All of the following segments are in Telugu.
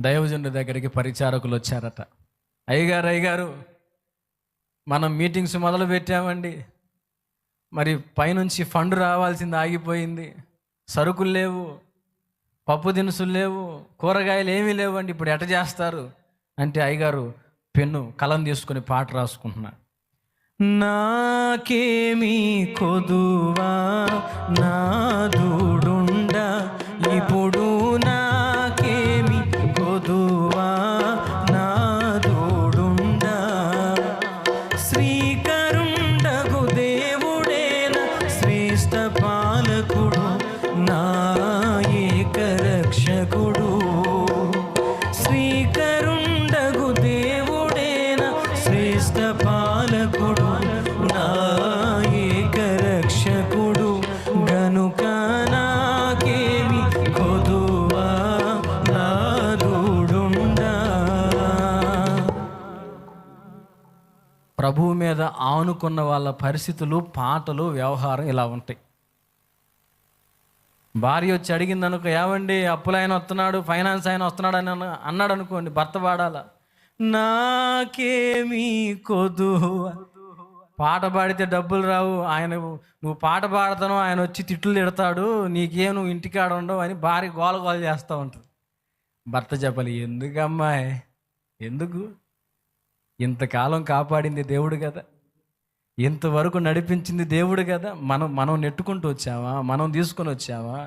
దైవజనుడి దగ్గరికి పరిచారకులు వచ్చారట. అయ్యగారు అయ్యగారు మనం మీటింగ్స్ మొదలు పెట్టామండి. మరి పైనుంచి ఫండ్ రావాల్సింది ఆగిపోయింది. సరుకులు లేవు పప్పు దినుసులు లేవు కూరగాయలు ఏమీ లేవండి ఇప్పుడు ఎట చేస్తారు? అంటే అయ్యగారు పెన్ను కలం తీసుకుని పాట రాసుకుంటున్నా. నాకేమీ కొదువా నా దూడుండ ఇప్పుడు పాలకుడు నా ఏక రక్షకుడు శ్రీకరుండగు దేవుడేన శ్రేష్ఠ పాలకుడు నా ఏక రక్షకుడు గనుక నాకేమి కొదువా నా దూడుండా ప్రభువు మీద ఆనుకున్న వాళ్ళ పరిస్థితులు పాటలు వ్యవహారం ఇలా ఉంటాయి. భార్య వచ్చి అడిగింది అనుకో ఏమండి అప్పులైన వస్తున్నాడు ఫైనాన్స్ ఆయన వస్తున్నాడు అని అన్నాడు అనుకోండి భర్త పాడాల నాకేమీ కొదు పాట పాడితే డబ్బులు రావు ఆయన నువ్వు పాట పాడతాను ఆయన వచ్చి తిట్లు తిడతాడు నీకేం నువ్వు ఇంటికాడ ఉండవు అని భార్య గోల గోల చేస్తూ ఉంటుంది. భర్త చెప్పాలి ఎందుకమ్మాయి? ఎందుకు? ఇంతకాలం కాపాడింది దేవుడు కదా. ఇంతవరకు నడిపించింది దేవుడు కదా. మనం మనం నెట్టుకుంటూ వచ్చావా మనం తీసుకొని వచ్చావా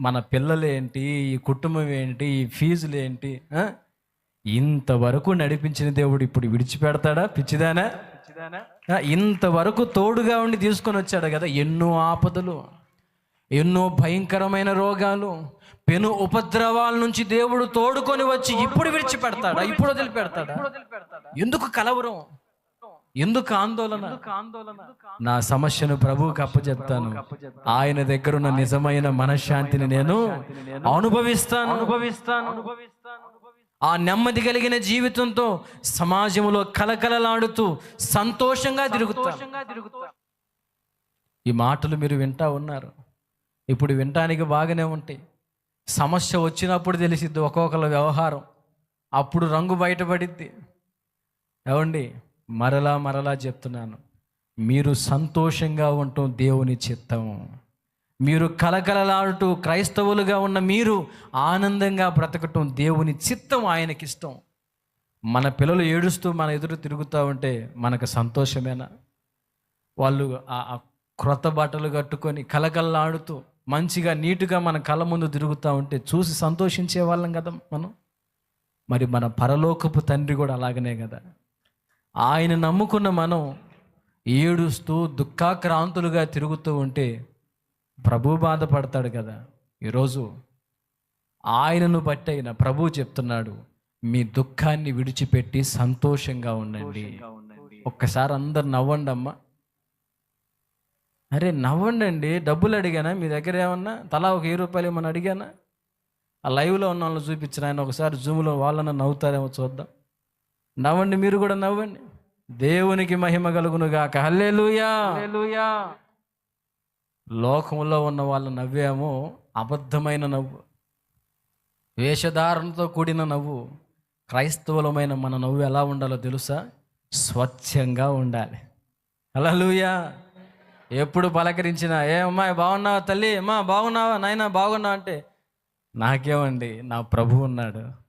మన పిల్లలేంటి ఈ కుటుంబం ఏంటి? ఈ ఫీజులు ఏంటి? ఇంతవరకు నడిపించిన దేవుడు ఇప్పుడు విడిచిపెడతాడా? పిచ్చిదానా? ఇంతవరకు తోడుగా ఉండి తీసుకొని వచ్చాడు కదా. ఎన్నో ఆపదలు ఎన్నో భయంకరమైన రోగాలు పెను ఉపద్రవాల నుంచి దేవుడు తోడుకొని వచ్చి ఇప్పుడు విడిచిపెడతాడా? ఇప్పుడు వదిలిపెడతాడా? ఎందుకు కలవరం? ఎందుకు ఆందోళన? నా సమస్యను ప్రభువుకి అప్పచెప్తాను. ఆయన దగ్గర ఉన్న నిజమైన మనశ్శాంతిని నేను అనుభవిస్తాను. అనుభవిస్తాను. ఆ నెమ్మది కలిగిన జీవితంతో సమాజంలో కలకలలాడుతూ సంతోషంగా తిరుగుతాను. ఈ మాటలు మీరు వింటా ఉన్నారు. ఇప్పుడు వినటానికి బాగానే ఉంటాయి. సమస్య వచ్చినప్పుడు తెలిసిద్ది ఒక్కొక్కల వ్యవహారం. అప్పుడు రంగు బయటపడిద్ది. ఏమండి? మరలా మరలా చెప్తున్నాను. మీరు సంతోషంగా ఉండటం దేవుని చిత్తం. మీరు కలకలలాడుతూ క్రైస్తవులుగా ఉన్న మీరు ఆనందంగా బ్రతకటం దేవుని చిత్తం ఆయనకిష్టం. మన పిల్లలు ఏడుస్తూ మన ఎదురు తిరుగుతూ ఉంటే మనకు సంతోషమేనా? వాళ్ళు ఆ క్రొత్త బట్టలు కట్టుకొని కలకలలాడుతూ మంచిగా నీటుగా మన కళ్ళ ముందు తిరుగుతూ ఉంటే చూసి సంతోషించే వాళ్ళం కదా మనం. మరి మన పరలోకపు తండ్రి కూడా అలాగనే కదా. ఆయన నమ్ముకున్న మనం ఏడుస్తూ దుఃఖాక్రాంతులుగా తిరుగుతూ ఉంటే ప్రభు బాధపడతాడు కదా. ఈరోజు ఆయనను బట్టి ప్రభు చెప్తున్నాడు మీ దుఃఖాన్ని విడిచిపెట్టి సంతోషంగా ఉండండి. ఒక్కసారి అందరు నవ్వండి అమ్మా. అరే నవ్వండి డబ్బులు అడిగానా? మీ దగ్గర ఏమన్నా? తలా ఒక వెయ్యి రూపాయలు ఏమన్నా అడిగానా? ఆ లైవ్లో ఉన్న వాళ్ళు చూపించిన ఆయన ఒకసారి జూమ్లో వాళ్ళన్నా నవ్వుతారేమో చూద్దాం. నవ్వండి మీరు కూడా నవ్వండి. దేవునికి మహిమ కలుగునుగాక హల్లెలూయా. లోకంలో ఉన్న వాళ్ళు నవ్వేమో. అబద్ధమైన నవ్వు వేషధారణతో కూడిన నవ్వు క్రైస్తవులమైన మన నవ్వు ఎలా ఉండాలో తెలుసా? స్వచ్ఛంగా ఉండాలి. హల్లెలూయా. ఎప్పుడు పలకరించినా ఏ అమ్మాయి బాగున్నావా తల్లి? అమ్మా బాగున్నావా? నాయనా బాగున్నావా? అంటే నాకేమండి నా ప్రభు ఉన్నాడు.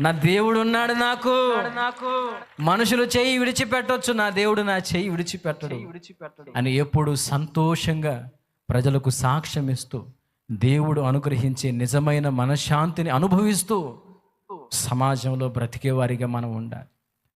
నా దేవుడు ఉన్నాడు నాకు. నాకు. మనుషులు చెయ్యి విడిచిపెట్టొచ్చు నా దేవుడు నా చెయ్యి విడిచిపెట్టడు. విడిచిపెట్టడు. అని ఎప్పుడు సంతోషంగా ప్రజలకు సాక్ష్యం ఇస్తూ దేవుడు అనుగ్రహించే నిజమైన మనశ్శాంతిని అనుభవిస్తూ సమాజంలో బ్రతికే వారిగా మనం ఉండాలి.